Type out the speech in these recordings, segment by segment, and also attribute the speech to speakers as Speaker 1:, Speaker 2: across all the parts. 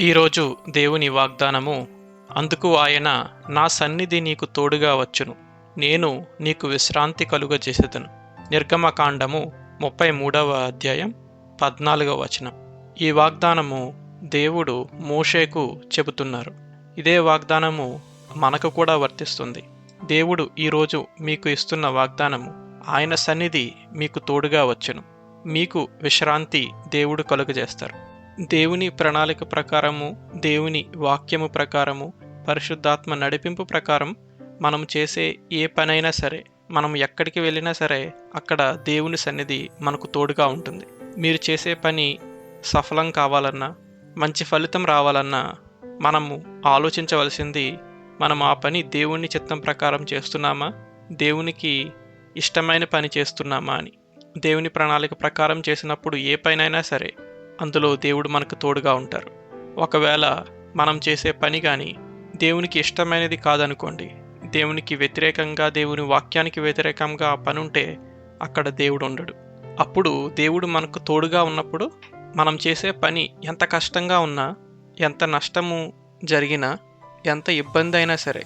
Speaker 1: ఈరోజు దేవుని వాగ్దానము అందుకు ఆయన నా సన్నిధి నీకు తోడుగా వచ్చును. నేను నీకు విశ్రాంతి కలుగజేసేదను. నిర్గమకాండము ముప్పై మూడవ అధ్యాయం పద్నాలుగవ వచనం. ఈ వాగ్దానము దేవుడు మోషేకు చెబుతున్నారు. ఇదే వాగ్దానము మనకు కూడా వర్తిస్తుంది. దేవుడు ఈరోజు మీకు ఇస్తున్న వాగ్దానము ఆయన సన్నిధి మీకు తోడుగా వచ్చును. మీకు విశ్రాంతి దేవుడు కలుగజేస్తారు. దేవుని ప్రణాళిక ప్రకారము దేవుని వాక్యము ప్రకారము పరిశుద్ధాత్మ నడిపింపు ప్రకారం మనం చేసే ఏ పనైనా సరే మనం ఎక్కడికి వెళ్ళినా సరే అక్కడ దేవుని సన్నిధి మనకు తోడుగా ఉంటుంది. మీరు చేసే పని సఫలం కావాలన్నా మంచి ఫలితం రావాలన్నా మనము ఆలోచించవలసింది మనం ఆ పని దేవుని చిత్తం ప్రకారం చేస్తున్నామా దేవునికి ఇష్టమైన పని చేస్తున్నామా అని. దేవుని ప్రణాళిక ప్రకారం చేసినప్పుడు ఏ పనైనా సరే అందులో దేవుడు మనకు తోడుగా ఉంటారు. ఒకవేళ మనం చేసే పని కానీ దేవునికి ఇష్టమైనది కాదనుకోండి దేవునికి వ్యతిరేకంగా దేవుని వాక్యానికి వ్యతిరేకంగా ఆ పని ఉంటే అక్కడ దేవుడు ఉండడు. అప్పుడు దేవుడు మనకు తోడుగా ఉన్నప్పుడు మనం చేసే పని ఎంత కష్టంగా ఉన్నా ఎంత నష్టము జరిగినా ఎంత ఇబ్బంది అయినా సరే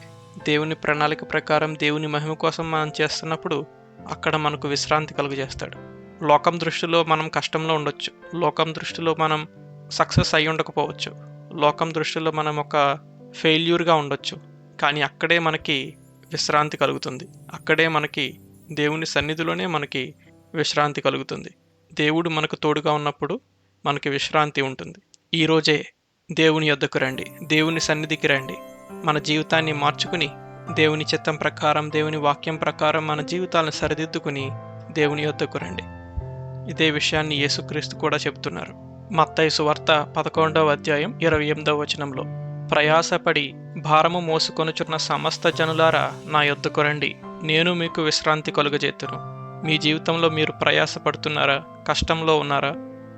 Speaker 1: దేవుని ప్రణాళిక ప్రకారం దేవుని మహిమ కోసం మనం చేస్తున్నప్పుడు అక్కడ మనకు విశ్రాంతి కలుగజేస్తాడు. లోకం దృష్టిలో మనం కష్టంలో ఉండొచ్చు. లోకం దృష్టిలో మనం సక్సెస్ అయి ఉండకపోవచ్చు. లోకం దృష్టిలో మనం ఒక ఫెయిల్యూర్గా ఉండొచ్చు. కానీ అక్కడే మనకి విశ్రాంతి కలుగుతుంది. అక్కడే మనకి దేవుని సన్నిధిలోనే మనకి విశ్రాంతి కలుగుతుంది. దేవుడు మనకు తోడుగా ఉన్నప్పుడు మనకి విశ్రాంతి ఉంటుంది. ఈరోజే దేవుని యొద్దకు రండి. దేవుని సన్నిధికి రండి. మన జీవితాన్ని మార్చుకుని దేవుని చిత్తం ప్రకారం దేవుని వాక్యం ప్రకారం మన జీవితాలను సరిదిద్దుకుని దేవుని యొద్దకు రండి. ఇదే విషయాన్ని యేసుక్రీస్తు కూడా చెబుతున్నారు. మత్తయి సువార్త పదకొండవ అధ్యాయం ఇరవై ఎనిమిదవ వచనంలో. ప్రయాసపడి భారము మోసుకొనుచున్న సమస్త జనులారా నా యొద్దకు రండి. నేను మీకు విశ్రాంతి కలుగజేతును. మీ జీవితంలో మీరు ప్రయాసపడుతున్నారా కష్టంలో ఉన్నారా?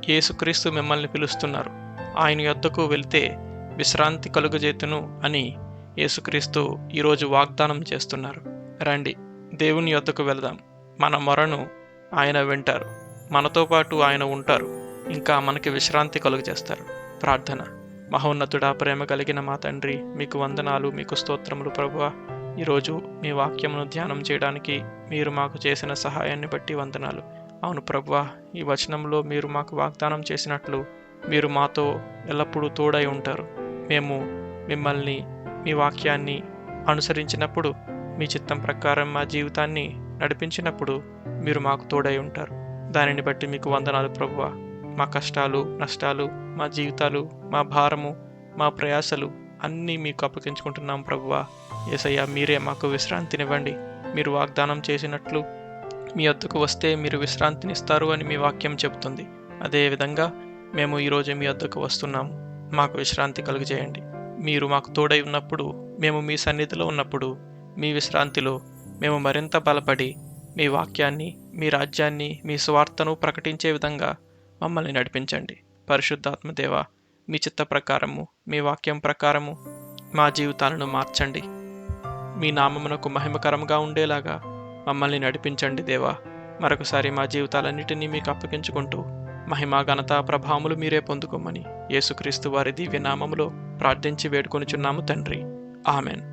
Speaker 1: యేసుక్రీస్తు మిమ్మల్ని పిలుస్తున్నారు. ఆయన యొద్దకు వెళ్తే విశ్రాంతి కలుగజేతును అని యేసుక్రీస్తు ఈరోజు వాగ్దానం చేస్తున్నారు. రండి దేవుని యొద్దకు వెళదాం. మన మొరను ఆయన వింటారు. మనతో పాటు ఆయన ఉంటారు. ఇంకా మనకి విశ్రాంతి కలుగజేస్తారు. ప్రార్థన. మహోన్నతుడా ప్రేమ కలిగిన మా తండ్రి మీకు వందనాలు మీకు స్తోత్రములు ప్రభువ. ఈరోజు మీ వాక్యమును ధ్యానం చేయడానికి మీరు మాకు చేసిన సహాయాన్ని బట్టి వందనాలు. అవును ప్రభువ ఈ వచనంలో మీరు మాకు వాగ్దానం చేసినట్లు మీరు మాతో ఎల్లప్పుడూ తోడై ఉంటారు. మేము మిమ్మల్ని మీ వాక్యాన్ని అనుసరించినప్పుడు మీ చిత్తం ప్రకారం మా జీవితాన్ని నడిపించినప్పుడు మీరు మాకు తోడై ఉంటారు. దానిని బట్టి మీకు వందనాలు ప్రభువ. మా కష్టాలు నష్టాలు మా జీవితాలు మా భారము మా ప్రయాసలు అన్నీ మీకు అప్పగించుకుంటున్నాం ప్రభువ. ఏసయ్యా మీరే మాకు విశ్రాంతినివ్వండి. మీరు వాగ్దానం చేసినట్లు మీ వద్దకు వస్తే మీరు విశ్రాంతినిస్తారు అని మీ వాక్యం చెబుతుంది. అదేవిధంగా మేము ఈరోజు మీ వద్దకు వస్తున్నాము. మాకు విశ్రాంతి కలుగజేయండి. మీరు మాకు తోడై ఉన్నప్పుడు మేము మీ సన్నిధిలో ఉన్నప్పుడు మీ విశ్రాంతిలో మేము మరింత బలపడి మీ వాక్యాన్ని మీ రాజ్యాన్ని మీ స్వార్థను ప్రకటించే విధంగా మమ్మల్ని నడిపించండి. పరిశుద్ధాత్మదేవ మీ చిత్త ప్రకారము మీ వాక్యం ప్రకారము మా జీవితాలను మార్చండి. మీ నామమునకు మహిమకరంగా ఉండేలాగా మమ్మల్ని నడిపించండి దేవా. మరొకసారి మా జీవితాలన్నిటినీ మీకు అప్పగించుకుంటూ మహిమా ఘనత ప్రభావములు మీరే పొందుకోమని యేసుక్రీస్తు వారి దివ్య నామములో ప్రార్థించి వేడుకొనిచున్నాము తండ్రి. ఆమెన్.